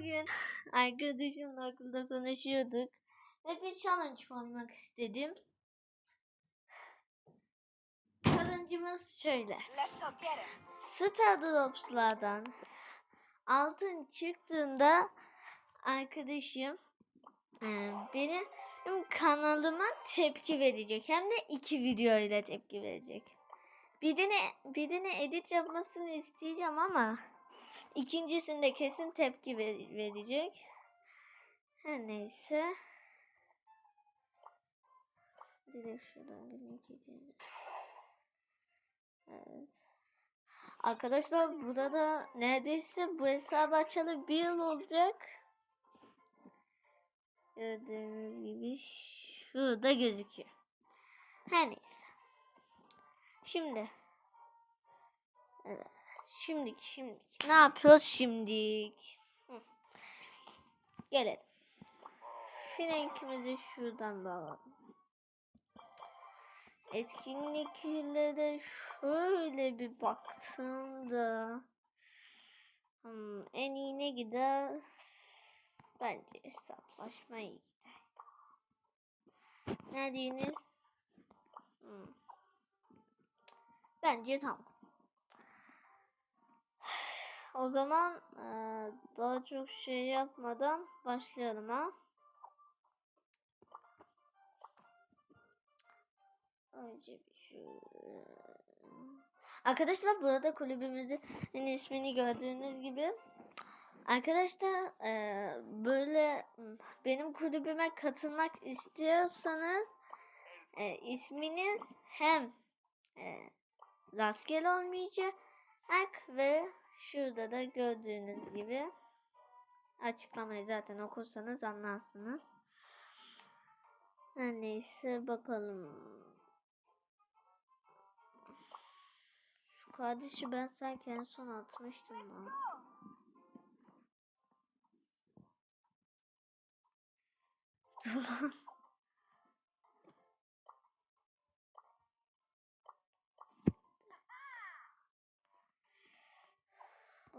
bugün arkadaşımla okulda konuşuyorduk ve bir challenge koymak istedim. Challenge'ımız şöyle. İt. Stardrops'lardan altın çıktığında arkadaşım e, benim kanalıma tepki verecek. Hem de iki video ile tepki verecek. Birine, birine edit yapmasını isteyeceğim ama ikincisinde kesin tepki ver- verecek. Her neyse. Direkt şuradan link edeyim. Evet. Arkadaşlar burada neredeyse bu hesabı açalı bir yıl olacak. Gördüğünüz gibi şurada gözüküyor. Her neyse. Şimdi. Evet. Şimdiki şimdiki. Ne yapıyoruz şimdilik? Hı. Gelelim. Frenkimizi şuradan bağlayalım. Etkinliklere şöyle bir baktığımda hmm, en iyi ne gider? Bence hesaplaşma gider. Ne diyiniz? Hmm. Bence tamam. O zaman eee, daha çok şey yapmadan başlayalım ha. Önce bir şu Arkadaşlar burada kulübümüzün ismini gördüğünüz gibi Arkadaşlar eee, böyle benim kulübüme katılmak istiyorsanız e, isminiz hem e, rastgele olmayacak ve şurada da gördüğünüz gibi açıklamayı zaten okursanız anlarsınız. Her neyse bakalım. Şu kardeşi ben sanki son atmıştım lan. Dur lan.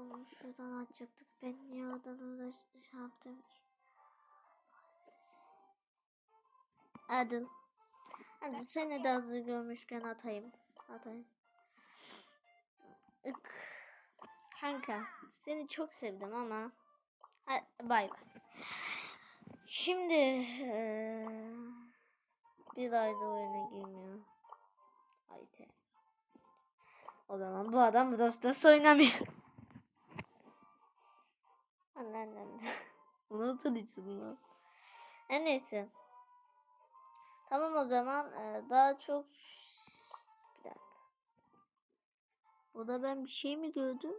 Oğlum şuradan açacaktık. Ben niye oradan orada şey yaptım? Adıl. Hadi seni de hazır görmüşken atayım. Atayım. Ik. Kanka seni çok sevdim ama Ha- bay bay. Şimdi eee, bir ayda oyuna girmiyor. Haydi. O zaman bu adam Brawl Stars oynamıyor. Anneannem. Nasıl için lan? Neyse. Tamam o zaman eee, daha çok bir dakika. Burada ben bir şey mi gördüm?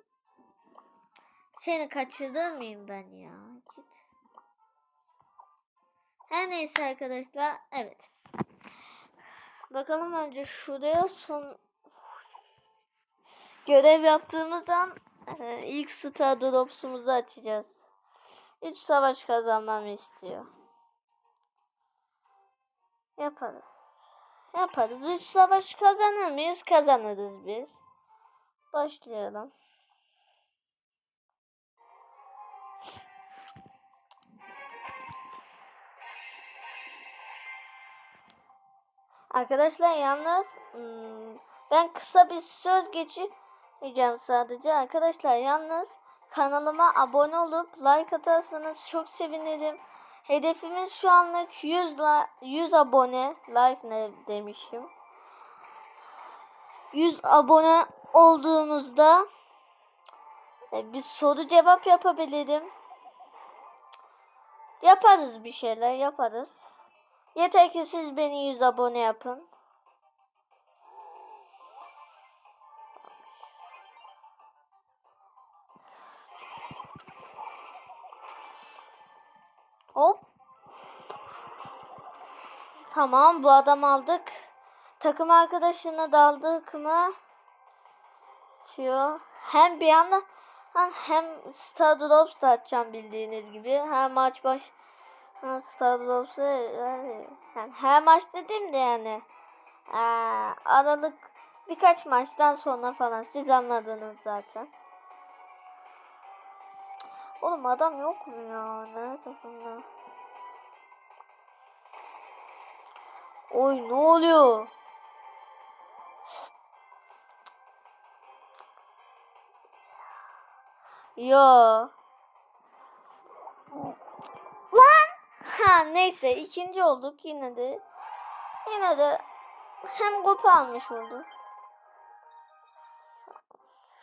Seni kaçırır mıyım ben ya? Git. Her neyse arkadaşlar. Evet. Bakalım önce şuraya son görev yaptığımızdan e, ilk Star Drops'umuzu açacağız. 3 savaş kazanmamı istiyor. Yaparız. Yaparız. 3 savaş kazanır mıyız? Kazanırız biz. Başlayalım. Arkadaşlar yalnız hmm, ben kısa bir söz geçireceğim sadece. Arkadaşlar yalnız kanalıma abone olup like atarsanız çok sevinirim. Hedefimiz şu anlık 100 la 100 abone like ne demişim. 100 abone olduğumuzda e, bir soru cevap yapabilirim. Yaparız bir şeyler yaparız. Yeter ki siz beni 100 abone yapın. Hop. Tamam bu adam aldık. Takım arkadaşına daldık mı? Diyor. Hem bir yandan hem Star Drops da açacağım bildiğiniz gibi. Hem maç baş Star Wars'ı yani, yani her maç dediğim de yani ee, aralık birkaç maçtan sonra falan siz anladınız zaten. Oğlum adam yok mu ya? Nerede bunlar? Oy ne oluyor? Ya. Lan! Ha neyse ikinci olduk yine de. Yine de hem kupa almış olduk.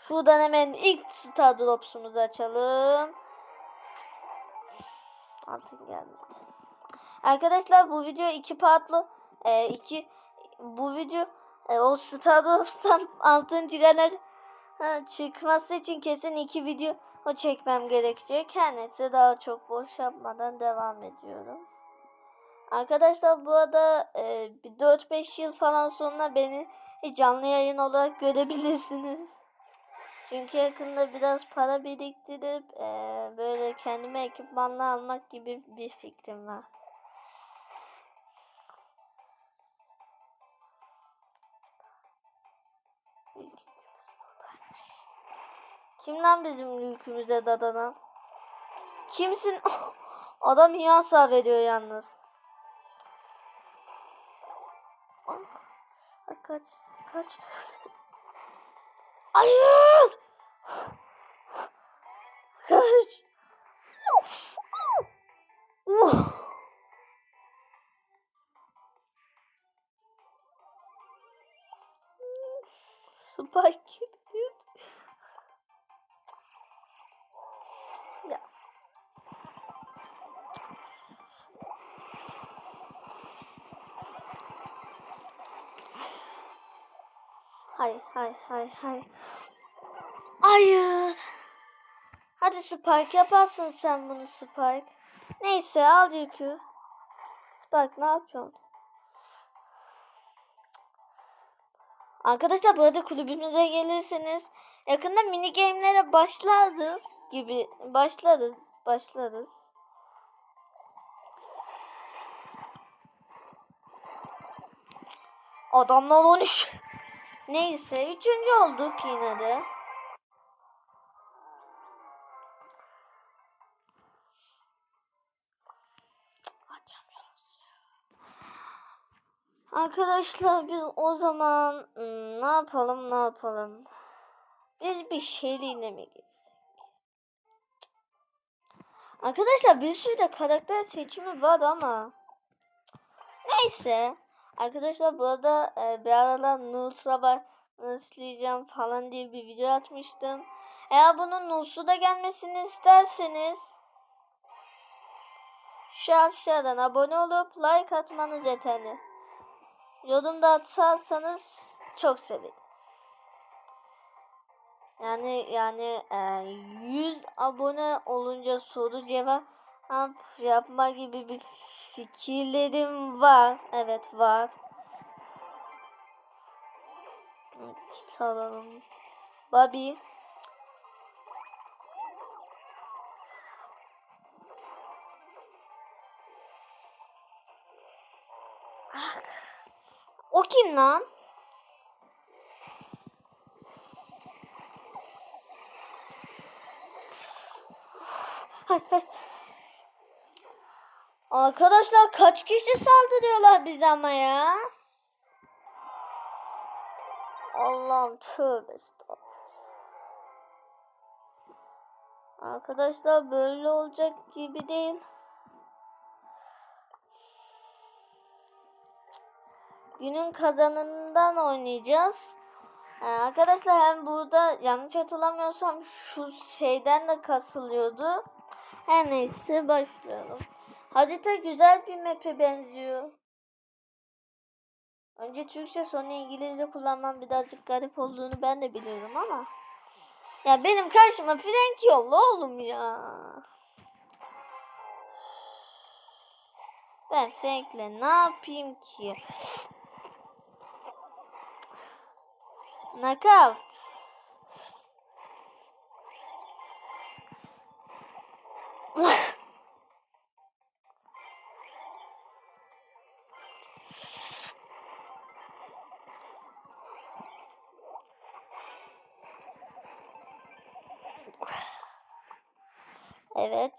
Şuradan hemen ilk Star Drops'umuzu açalım. Altın gelmedi. Arkadaşlar bu video iki partlı e, iki bu video e, o Star Drops'tan altın çıkanak ha, çıkması için kesin iki video o çekmem gerekecek. Her neyse daha çok boş yapmadan devam ediyorum. Arkadaşlar bu arada e, bir 4-5 yıl falan sonra beni canlı yayın olarak görebilirsiniz. Çünkü yakında biraz para biriktirip e, böyle kendime ekipmanlar almak gibi bir fikrim var. Kim lan bizim yükümüze dadanan? Kimsin? Adam iyi hasar veriyor yalnız. Ah, kaç, kaç. Hayır! Kaç. Of. Spike. Hay hay hay. Hayır. Hadi Spike yaparsın sen bunu Spike. Neyse al yükü. Spike ne yapıyorsun? Arkadaşlar burada kulübümüze gelirseniz yakında mini game'lere başlarız gibi başlarız başlarız. Adamlar 13. Neyse üçüncü olduk yine de. Arkadaşlar biz o zaman hmm, ne yapalım ne yapalım. Biz bir şeyliğine mi gitsek? Arkadaşlar bir sürü de karakter seçimi var ama. Neyse. Arkadaşlar burada e, bir aralar Nuls'a var nasıllayacağım falan diye bir video atmıştım. Eğer bunun Nuls'u da gelmesini isterseniz şu aşağıdan abone olup like atmanız yeterli. Yorum da atarsanız çok sevinirim. Yani yani e, 100 abone olunca soru cevap yapma gibi bir fikirlerim var. Evet var. Kit alalım. Bobby. O kim lan? Hay hay. Arkadaşlar kaç kişi saldırıyorlar bize ama ya? Allah'ım tövbe estağfurullah. Arkadaşlar böyle olacak gibi değil. Günün kazanından oynayacağız. Ee, arkadaşlar hem burada yanlış hatırlamıyorsam şu şeyden de kasılıyordu. Her neyse başlayalım. Harita güzel bir map'e benziyor. Önce Türkçe sonra İngilizce kullanmam birazcık garip olduğunu ben de biliyorum ama. Ya benim karşıma Frank yolla oğlum ya. Ben Frank'le ne yapayım ki? Knockout. Evet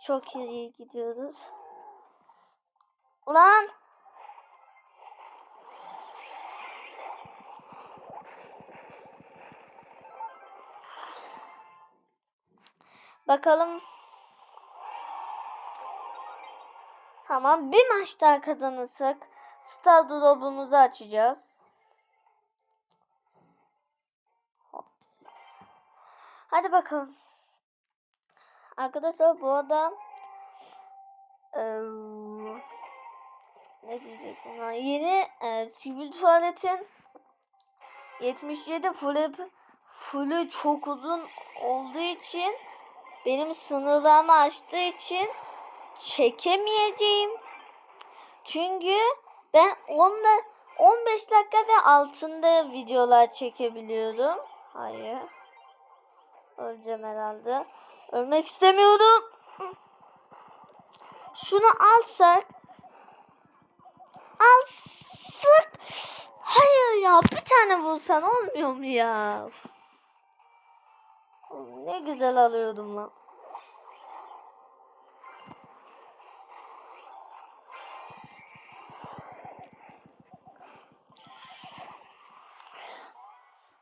çok iyi gidiyoruz. Ulan! Bakalım. Tamam bir maç daha kazanırsak Star Drop'umuzu açacağız. Hadi bakalım. Arkadaşlar bu adam eee, ne diyecektim ben? Yeni e, sivil tuvaletin 77 full fullü çok uzun olduğu için benim sınırlarımı aştığı için çekemeyeceğim. Çünkü ben 10 15 dakika ve altında videolar çekebiliyorum. Hayır. Öleceğim herhalde. Ölmek istemiyorum. Şunu alsak. Alsak. Hayır ya bir tane bulsan olmuyor mu ya? Ne güzel alıyordum lan.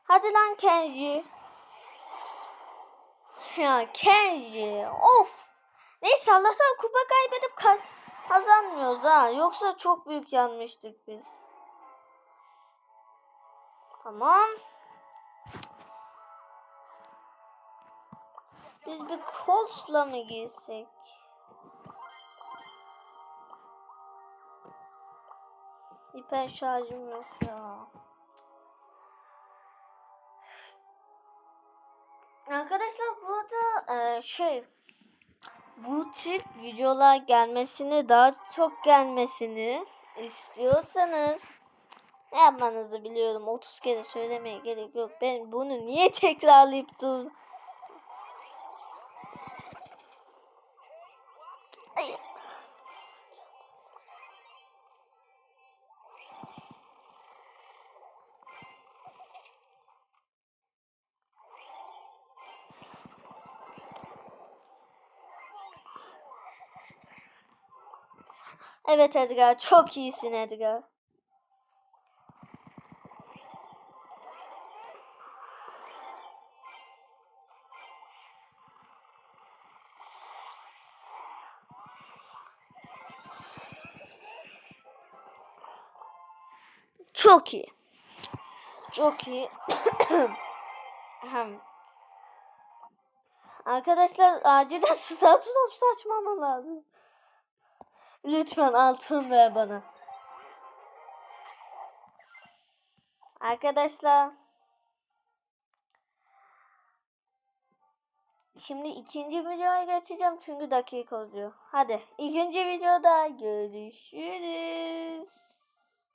Hadi lan Kenji. Ya Kenji. Of. Neyse Allah'tan kupa kaybedip ka- kazanmıyoruz ha. Yoksa çok büyük yanmıştık biz. Tamam. Biz bir Colts'la mı girsek? Hiper şarjım yok ya. Arkadaşlar burada e, şey bu tip videolar gelmesini daha çok gelmesini istiyorsanız ne yapmanızı biliyorum. 30 kere söylemeye gerek yok. Ben bunu niye tekrarlayıp dur Evet Edgar çok iyisin Edgar. Çok iyi. Çok iyi. Arkadaşlar acilen status saçmama lazım. Lütfen altın ver bana. Arkadaşlar. Şimdi ikinci videoya geçeceğim çünkü dakika uzuyor. Hadi ikinci videoda görüşürüz.